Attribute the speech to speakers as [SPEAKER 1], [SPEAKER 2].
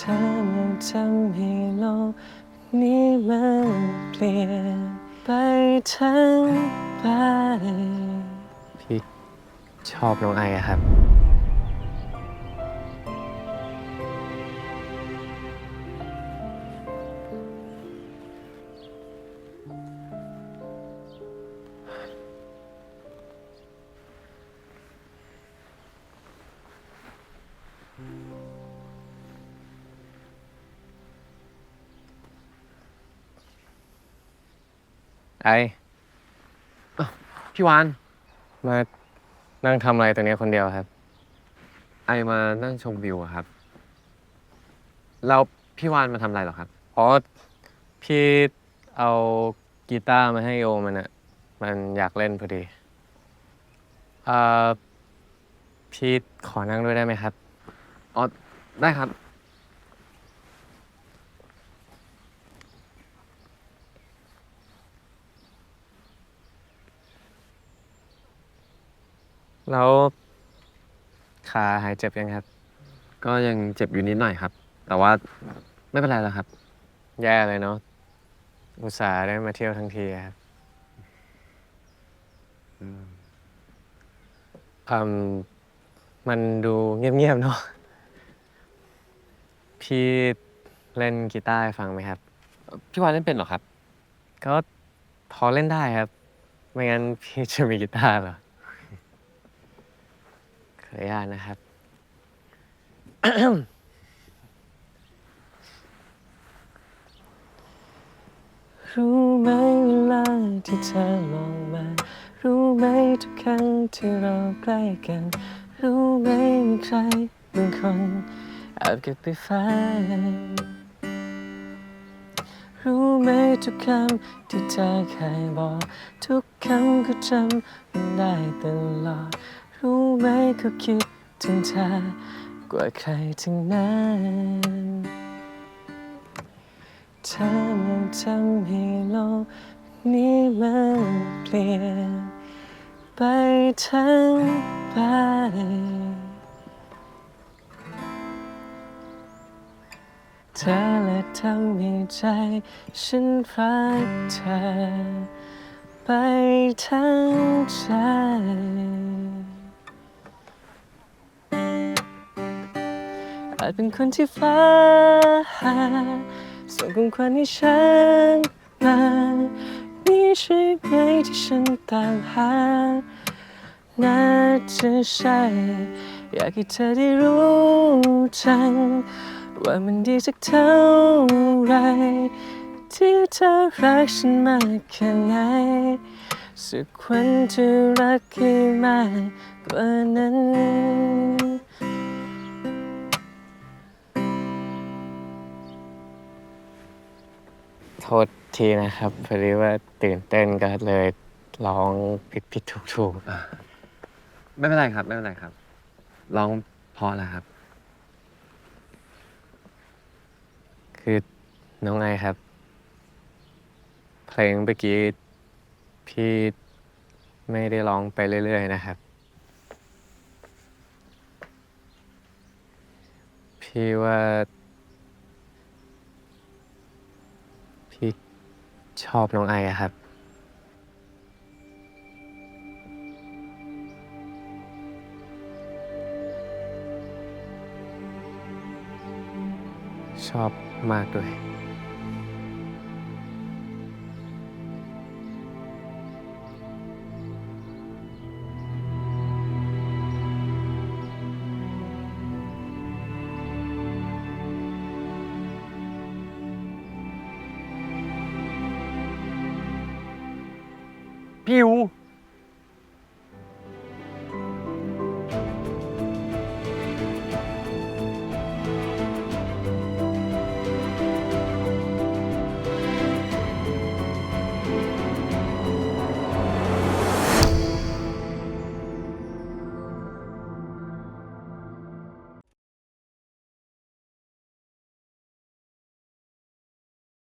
[SPEAKER 1] เธอมันทำให้โลกนี้มันเปลี่ยนไปทั้งไป
[SPEAKER 2] พี่ชอบน้องไออะครับ ไอ
[SPEAKER 3] พี่วาน
[SPEAKER 2] มานั่งทำอะไรตรงเนี้ยคนเดียวครับ
[SPEAKER 3] ไอมานั่งชมวิวอะครับ แล้วพี่วานมาทำอะไรเหรอครับ
[SPEAKER 2] เพราะพี่เอากีตาร์มาให้โอมันอะมันอยากเล่นพอดีเอ่อพี่ขอนั่งด้วยได้ไหมครับ
[SPEAKER 3] อ๋อ ได้ครับ
[SPEAKER 2] แล้วขาหายเจ็บยังครับ
[SPEAKER 3] ก็ยังเจ็บอยู่นิดหน่อยครับ แต่ว่าไม่เป็นไรแล้วครับ
[SPEAKER 2] แย่เลยเนาะอุตส่าห์ได้มาเที่ยวทั้งทีอะครับความมันดูเงียบๆเนาะพี่เล่นกีตาร์ให้ฟังไหมครับ
[SPEAKER 3] พี่วานเล่นเป็นเหรอครับ
[SPEAKER 2] ก็พอเล่นได้ครับ ไม่งั้นพี่จะมีกีตาร์เหรอ ขออนุญาตนะครับ
[SPEAKER 1] รู้ไหมเวลาที่เธอมองมา รู้ไหมทุกครั้งที่เราใกล้กัน รู้ไหมมีใครบางคนแอบเก็บไปฝันรู้ไหมทุกคำที่เธอเคยบอก ทุกคำก็จำมันได้ตลอด รู้ไหมเขาคิดถึงเธอกว่าใครทั้งนั้นเธอมันทำให้โลกนี้มันเปลี่ยน ไปทั้งไปเธอและทำให้ใจฉันรักเธอ ไปทั้งใจ อาจเป็นคนที่ฟ้าส่งของขวัญให้ฉันมานี่ใช่ไหมที่ฉันตามหา น่าจะใช่ อยากให้เธอได้รู้จัง ว่ามันดีสักเท่าไร ที่เธอรักฉันมากแค่ไหนสักวันจะรักให้มากกว่านั้น
[SPEAKER 2] ทษทีนะครับพอดีว่าตื่นเต้นก็เลยร้องผิดผิดถูกถูก
[SPEAKER 3] ไม่เป็นไรครับ ไม่เป็นไรครับ ร้องเพอแล้วครับ
[SPEAKER 2] คือน้องไอครับ เพลงเมื่อกี้พี่ไม่ได้ร้องไปเรื่อย ๆ นะครับ พี่ว่า พี่ ชอบน้องไออะครับ ชอบมากด้วย
[SPEAKER 3] พิว